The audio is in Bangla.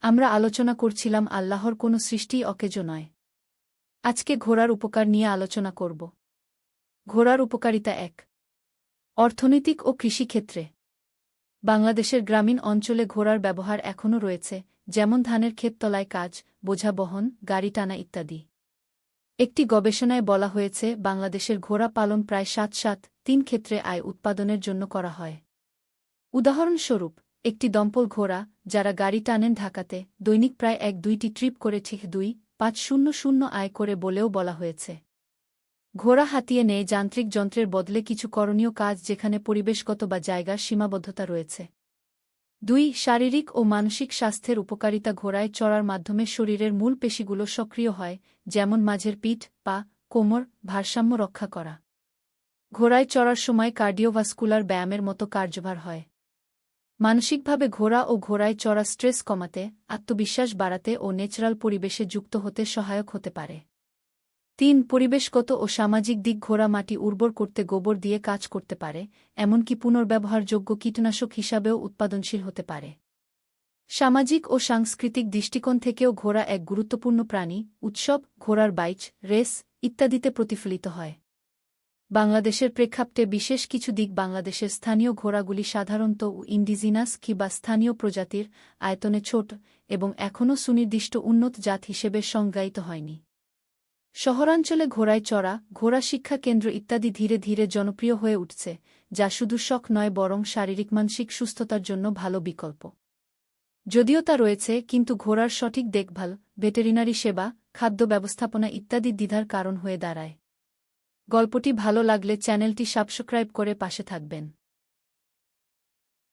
আমরা আলোচনা করছিলাম আল্লাহর কোনো সৃষ্টিই অকেজ নয়। আজকে ঘোড়ার উপকার নিয়ে আলোচনা করব। ঘোড়ার উপকারিতা এক। অর্থনৈতিক ও কৃষিক্ষেত্রে। বাংলাদেশের গ্রামীণ অঞ্চলে ঘোড়ার ব্যবহার এখনও রয়েছে, যেমন ধানের ক্ষেততলায় কাজ, বোঝা বহন, গাড়ি টানা ইত্যাদি। একটি গবেষণায় বলা হয়েছে, বাংলাদেশের ঘোড়া পালন প্রায় সাত সাত, তিন ক্ষেত্রে আয় উৎপাদনের জন্য করা হয়। উদাহরণস্বরূপ একটি দম্পল ঘোড়া, যারা গাড়ি টানেন ঢাকাতে, দৈনিক প্রায় এক দুইটি ট্রিপ করে ঠিক দুই পাঁচ শূন্য শূন্য আয় করে বলেও বলা হয়েছে। ঘোড়া হাতিয়ে নেয় যান্ত্রিক যন্ত্রের বদলে কিছু করণীয় কাজ যেখানে পরিবেশগত বা জায়গার সীমাবদ্ধতা রয়েছে। দুই, শারীরিক ও মানসিক স্বাস্থ্যের উপকারিতা ঘোড়ায় চড়ার মাধ্যমে শরীরের মূল পেশিগুলো সক্রিয় হয়, যেমন মাঝের পিঠ, পা, কোমর, ভারসাম্য রক্ষা করা। ঘোড়ায় চড়ার সময় কার্ডিওভাস্কুলার ব্যায়ামের মতো কার্যভার হয়। মানসিকভাবে ঘোড়া ও ঘোড়ায় চড়া স্ট্রেস কমাতে, আত্মবিশ্বাস বাড়াতে ও ন্যাচারাল পরিবেশে যুক্ত হতে সহায়ক হতে পারে। তিন, পরিবেশগত ও সামাজিক দিক ঘোড়া মাটি উর্বর করতে গোবর দিয়ে কাজ করতে পারে, এমনকি পুনর্ব্যবহারযোগ্য কীটনাশক হিসাবেও উৎপাদনশীল হতে পারে। সামাজিক ও সাংস্কৃতিক দৃষ্টিকোণ থেকেও ঘোড়া এক গুরুত্বপূর্ণ প্রাণী, উৎসব, ঘোড়ার বাইচ, রেস, ইত্যাদিতে প্রতিফলিত হয়। বাংলাদেশের প্রেক্ষাপটে বিশেষ কিছু দিক বাংলাদেশের স্থানীয় ঘোড়াগুলি সাধারণত ইন্ডিজিনাস কিংবা স্থানীয় প্রজাতির আয়তনে ছোট এবং এখনও সুনির্দিষ্ট উন্নত জাত হিসেবে সংজ্ঞায়িত হয়নি। শহরাঞ্চলে ঘোড়ায় চড়া, ঘোড়া শিক্ষা কেন্দ্র ইত্যাদি ধীরে ধীরে জনপ্রিয় হয়ে উঠছে, যা শুধু শখ নয় বরং শারীরিক মানসিক সুস্থতার জন্য ভালো বিকল্প। যদিও তা রয়েছে, কিন্তু ঘোড়ার সঠিক দেখভাল, ভেটেরিনারি সেবা, খাদ্য ব্যবস্থাপনা ইত্যাদি দ্বিধার কারণ হয়ে দাঁড়ায়। গল্পটি ভালো লাগলে চ্যানেলটি সাবস্ক্রাইব করে পাশে থাকবেন।